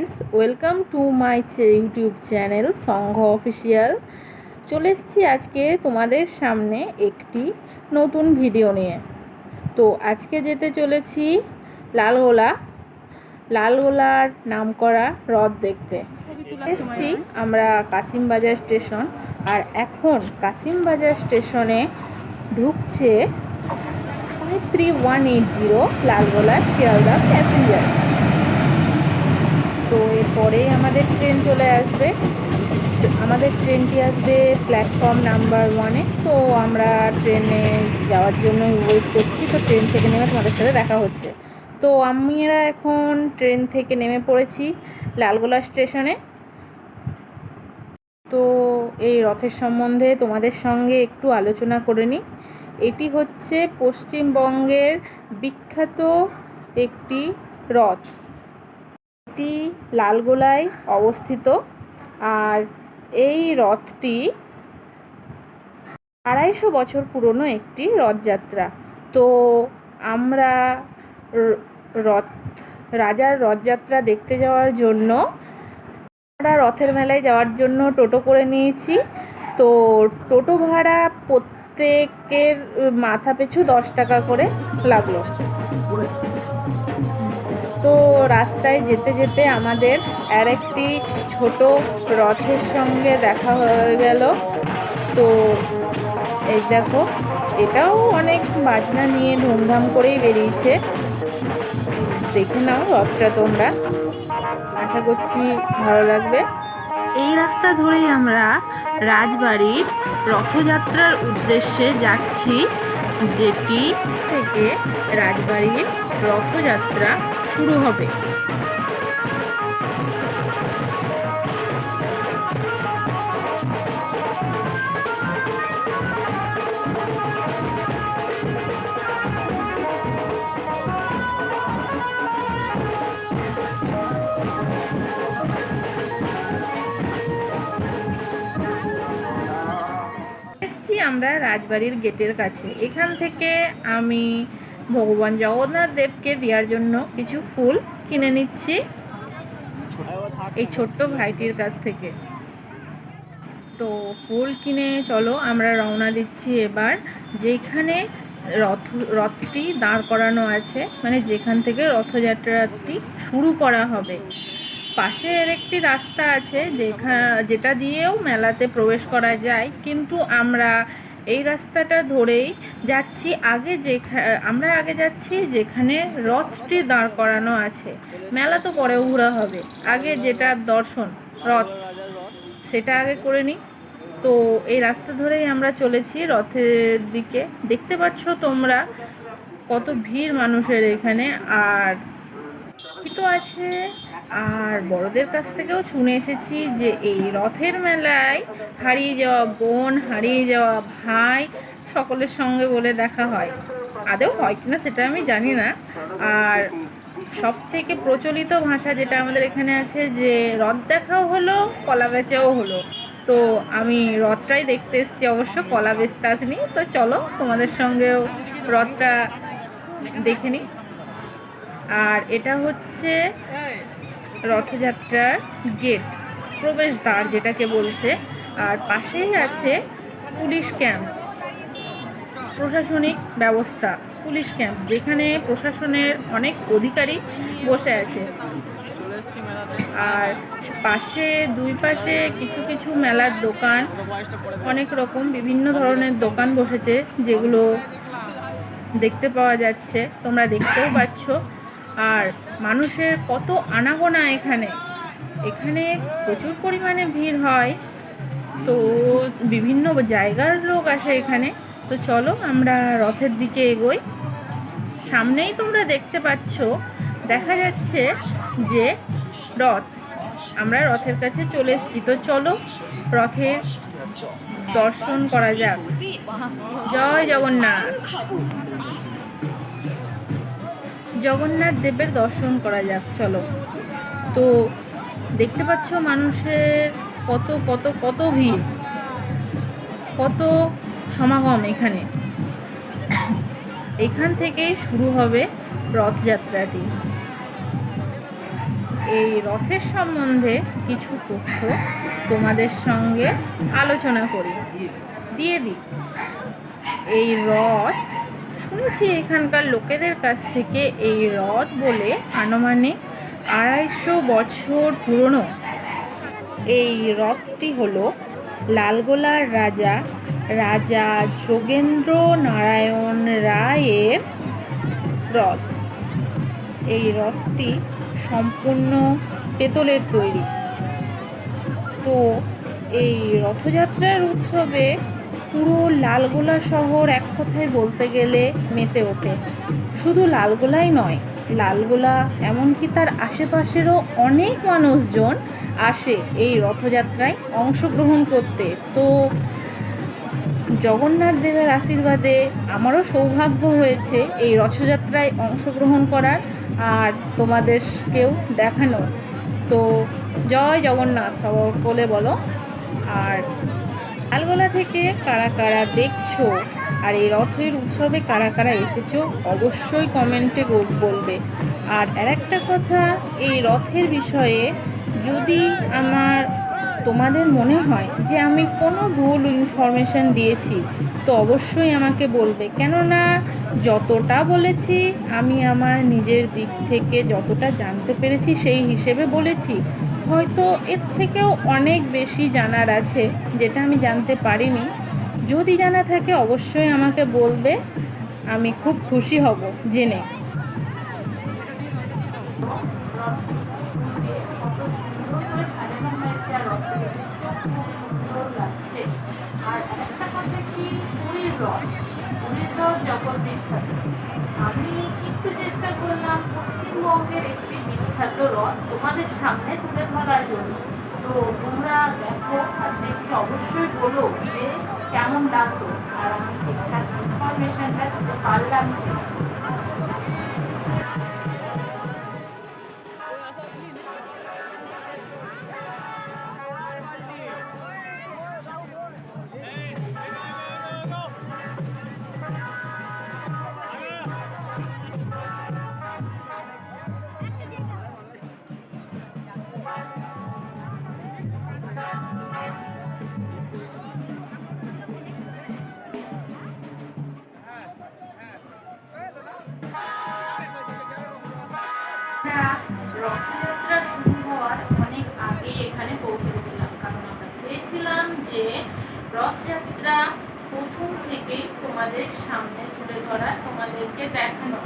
Friends welcome to my YouTube channel Sangha official চলে এসেছি আজকে তোমাদের সামনে একটি নতুন ভিডিও নিয়ে। তো আজকে যেতে চলেছি লালগোলা। লালগোলার নামকরা হ্রদ দেখতে। এসেছি আমরা কাসিমবাজার স্টেশন। আর এখন কাসিমবাজার স্টেশনে ঢুকছে three one eight zero Lalgola Sealdah passenger তো এরপরেই আমাদের ট্রেন চলে আসবে। আমাদের ট্রেনটি আসবে প্ল্যাটফর্ম নাম্বার ওয়ানে তো আমরা ট্রেনে যাওয়ার জন্য ওয়েট করছি। তো ট্রেন থেকে নেমে তোমাদের সাথে দেখা হচ্ছে। তো আমরা এখন ট্রেন থেকে নেমে পড়েছি লালগোলা স্টেশনে তো এই রথের সম্বন্ধে তোমাদের সঙ্গে একটু আলোচনা করে নিই। এটি হচ্ছে পশ্চিমবঙ্গের বিখ্যাত একটি রথ। এটি লালগোলায় অবস্থিত। আর এই রথটি আড়াইশো বছর পুরনো একটি রথযাত্রা। তো আমরা রথ, রাজার রথযাত্রা দেখতে যাওয়ার জন্য, আমরা রথের মেলায় যাওয়ার জন্য টোটো করে নিয়েছি। তো টোটো ভাড়া প্রত্যেকের মাথা পিছু দশ টাকা করে লাগল। তো রাস্তায় যেতে যেতে আমাদের আর একটি ছোট রথের সঙ্গে দেখা হয়ে গেল। তো এই দেখো, এটাও অনেক বাজনা নিয়ে ধুমধাম করেই বেরিয়েছে। দেখে নাও রথটা তোমরা। আশা করছি ভালো লাগবে। এই রাস্তা ধরেই আমরা রাজবাড়ির রথযাত্রার উদ্দেশ্যে যাচ্ছি, যেটি থেকে রাজবাড়ির রথযাত্রা শুরু হবে। আমরা রাজবাড়ির গেটের কাছে। এখান থেকে আমি ভগবান জগন্নাথ দেবকে দেওয়ার জন্য কিছু ফুল কিনে নিচ্ছি এই ছোট্ট ভাইটির কাছ থেকে। তো ফুল কিনে চলো, আমরা রওনা দিচ্ছি এবার। যেখানে রথ, রথটি দাঁড় করানো আছে মানে যেখান থেকে রথযাত্রাটি শুরু করা হবে। পাশে পাশের একটি রাস্তা আছে, যেখা, যেটা দিয়েও মেলাতে প্রবেশ করা যায়, কিন্তু আমরা এই রাস্তাটা ধরেই যাচ্ছি আগে যেখা, আমরা আগে যাচ্ছি যেখানে রথটি দাঁড় করানো আছে। মেলা তো পরেও ঘোরা হবে। আগে যেটা দর্শন, রথ, সেটা আগে করে নিই। তো এই রাস্তা ধরেই আমরা চলেছি রথের দিকে। দেখতে পাচ্ছ তোমরা কত ভিড় মানুষের এখানে। আর তো আছে। আর বড়দের কাছ থেকেও শুনে এসেছি যে এই রথের মেলায় হারিয়ে যাওয়া বোন, হারিয়ে যাওয়া ভাই সকলের সঙ্গে বলে দেখা হয়। আদেও হয় কিনা সেটা আমি জানি না। আর সব থেকে প্রচলিত ভাষা যেটা আমাদের এখানে আছে যে রথ দেখাও হলো, কলা বেচাও হলো। তো আমি রথটাই দেখতে এসেছি অবশ্য, কলা বেচতে আসিনি তো চলো তোমাদের সঙ্গেও রথটা দেখে নিই। আর এটা হচ্ছে রথযাত্রার গেট প্রবেশদ্বার যেটাকে বলছে। আর পাশেই আছে পুলিশ ক্যাম্প প্রশাসনিক ব্যবস্থা, পুলিশ ক্যাম্প যেখানে প্রশাসনের অনেক অধিকারী বসে আছে। আর পাশে, দুই পাশে কিছু কিছু মেলার দোকান, অনেক রকম বিভিন্ন ধরনের দোকান বসেছে, যেগুলো দেখতে পাওয়া যাচ্ছে, তোমরা দেখতেও পাচ্ছ। আর মানুষের কত আনাগোনা এখানে? এখানে প্রচুর পরিমাণে ভিড় হয়। তো বিভিন্ন জায়গার লোক আসে এখানে। তো চলো আমরা রথের দিকে এগোই। সামনেই তোমরা দেখতে পাচ্ছ, দেখা যাচ্ছে যে রথ, আমরা রথের কাছে চলে এসেছি। তো চলো রথের দর্শন করা যাক। জয় জগন্নাথ। জগন্নাথ দেবের দর্শন করা যাক, চলো। তো দেখতে পাচ্ছ মানুষের কত কত কত ভিড়। কত সমাগম এখানে। এখান থেকেই শুরু হবে রথযাত্রাটি। এই রথের সম্বন্ধে কিছু তথ্য তোমাদের সঙ্গে আলোচনা করি। দিয়ে দিই। এই রথ শুনেছি এখানকার লোকেদের কাছ থেকে এই রথ বলে আনুমানিক আড়াইশো বছর পুরনো। এই রথটি হলো লালগোলার রাজা রাজা যোগেন্দ্র নারায়ণ রায়ের রথ এই রথটি সম্পূর্ণ পেতলের তৈরি। তো এই রথযাত্রার উৎসবে পুরো লালগোলা শহর এক কথায় বলতে গেলে মেতে ওঠে। শুধু লালগোলাই নয়, লালগোলা এমনকি তার আশেপাশেরও অনেক মানুষজন আসে এই রথযাত্রায় অংশগ্রহণ করতে। তো জগন্নাথ দেবের আশীর্বাদে আমারও সৌভাগ্য হয়েছে এই রথযাত্রায় অংশগ্রহণ করার, আর তোমাদেরকেও দেখানো। তো জয় জগন্নাথ সকলে বলো, আর লালগোলা থেকে কারা কারা দেখছ? আর এই রথের উৎসবে কারা কারা এসেছ অবশ্যই কমেন্টে বলবে। আর আর একটা কথা, এই রথের বিষয়ে যদি আমার, তোমাদের মনে হয় যে আমি কোনো ভুল ইনফরমেশান দিয়েছি, তো অবশ্যই আমাকে বলবে। কেননা, যতটা বলেছি, আমি আমার নিজের দিক থেকে যতটা জানতে পেরেছি, সেই হিসেবে বলেছি। হয়তো এর থেকেও অনেক বেশি জানার আছে, যেটা আমি জানতে পারিনি। যদি জানা থাকে, অবশ্যই আমাকে বলবে। আমি খুব খুশি হব, জেনে। কি রথ? রথ জগৎ বিখ্যাত আমি একটু চেষ্টা করলাম পশ্চিমবঙ্গের একটি বিখ্যাত রথ তোমাদের সামনে তুলে ধরার জন্য। তো তোমরা দেখো আর দেখে অবশ্যই বলো যে কেমন লাগল। আর আমি ঠিকঠাক ইনফরমেশনটা দিতে পারলাম এখানে পৌঁছে গেছিলাম। কারণ আমরা চেয়েছিলাম যে রথযাত্রা প্রথম থেকেই তোমাদের সামনে তুলে ধরা, তোমাদেরকে দেখানো।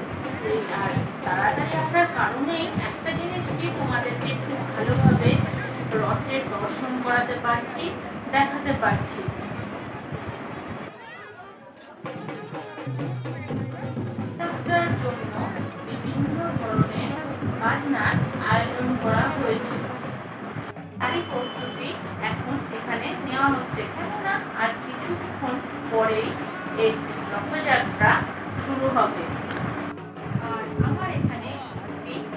আর তাড়াতাড়ি আসার কারণেই একটা জিনিস কি, তোমাদেরকে খুব ভালোভাবে রথের দর্শন করাতে পারছি, দেখাতে পারছি। নেওয়া হচ্ছে কেননা আর কিছুক্ষণ পরেই এই রথযাত্রা শুরু হবে। আর আমার এখানে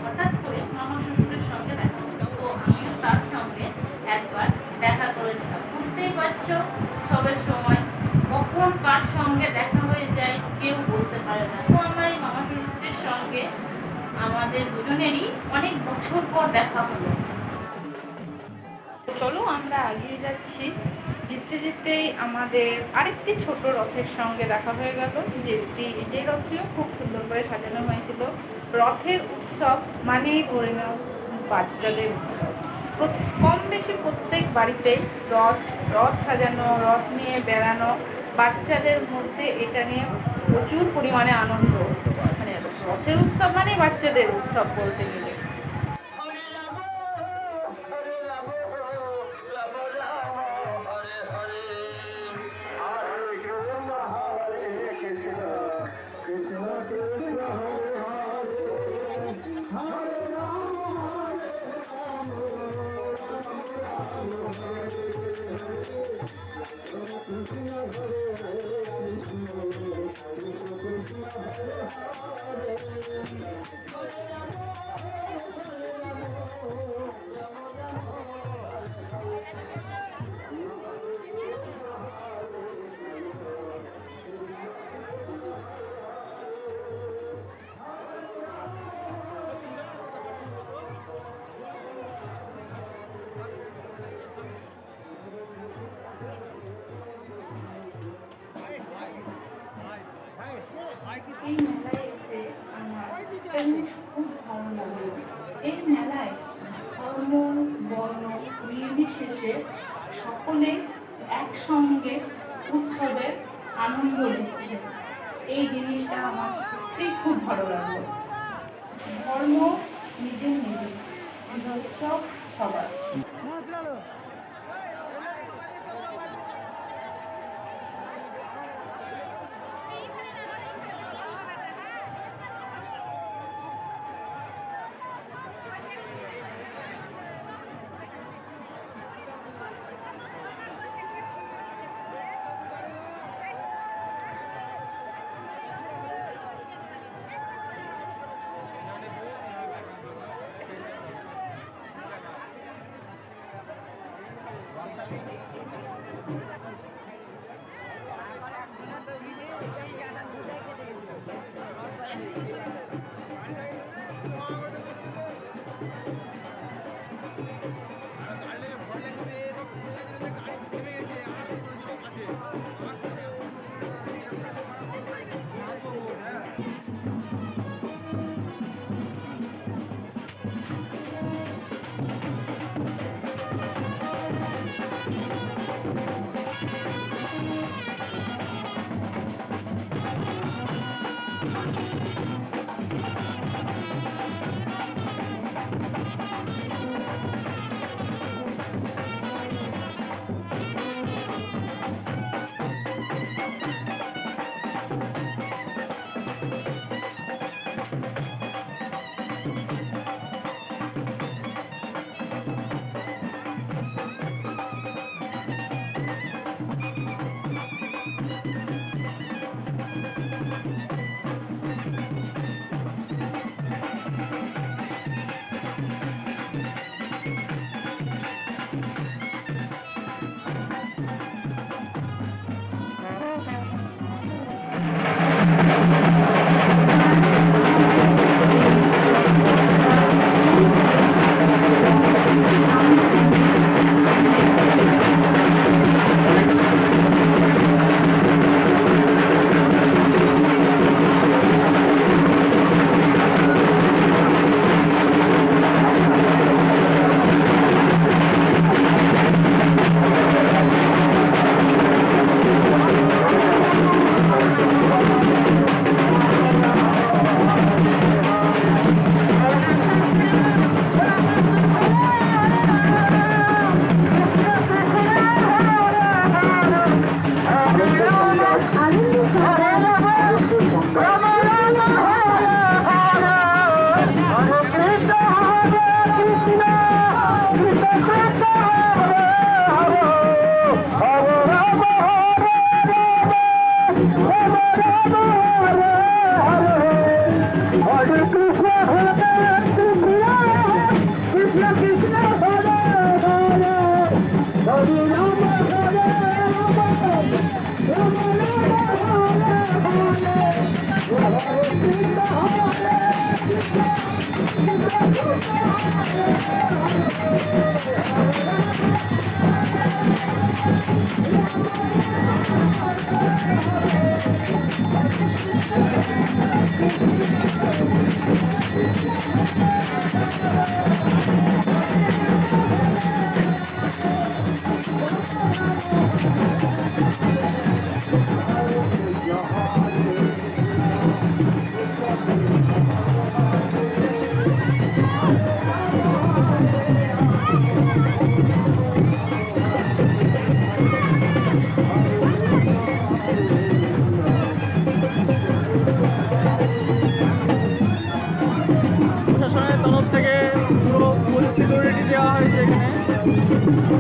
হঠাৎ করে মামা শ্বশুরের সঙ্গে দেখা হলো, তো আমিও তার সঙ্গে একবার দেখা করে নিলাম। বুঝতেই পারছ, উৎসবের সময় কখন কার সঙ্গে দেখা হয়ে যায় কেউ বলতে পারে না। তো আমার এই মামা শ্বশুরের সঙ্গে আমাদের দুজনেরই অনেক বছর পর দেখা হলো। চলো আমরা এগিয়ে যাচ্ছি। যেতে যেতেই আমাদের আরেকটি ছোট রথের সঙ্গে দেখা হয়ে গেল, যেটি, যে রথটিও খুব সুন্দর করে সাজানো হয়েছিল। রথের উৎসব মানেই ধরে নাও বাচ্চাদের উৎসব। কম বেশি প্রত্যেক বাড়িতেই রথ রথ সাজানো, রথ নিয়ে বেড়ানো, বাচ্চাদের মধ্যে এটা নিয়ে প্রচুর পরিমাণে আনন্দ। মানে রথের উৎসব মানে বাচ্চাদের উৎসব বলতে গেলে। নির্বিশেষে সকলে একসঙ্গে উৎসবের আনন্দ দিচ্ছে এই জিনিসটা আমার সত্যিই খুব ভালো লাগল। ধর্ম নিজের নিজের সব সবার।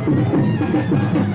すいません。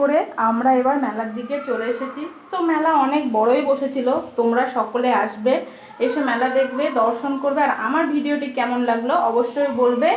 করে আমরা এবার মেলার দিকে চলে এসেছি। তো মেলা অনেক বড়ই বসেছিল, তোমরা সকলে আসবে, এসে মেলা দেখবে, দর্শন করবে, আর আমার ভিডিওটি কেমন লাগল অবশ্যই বলবে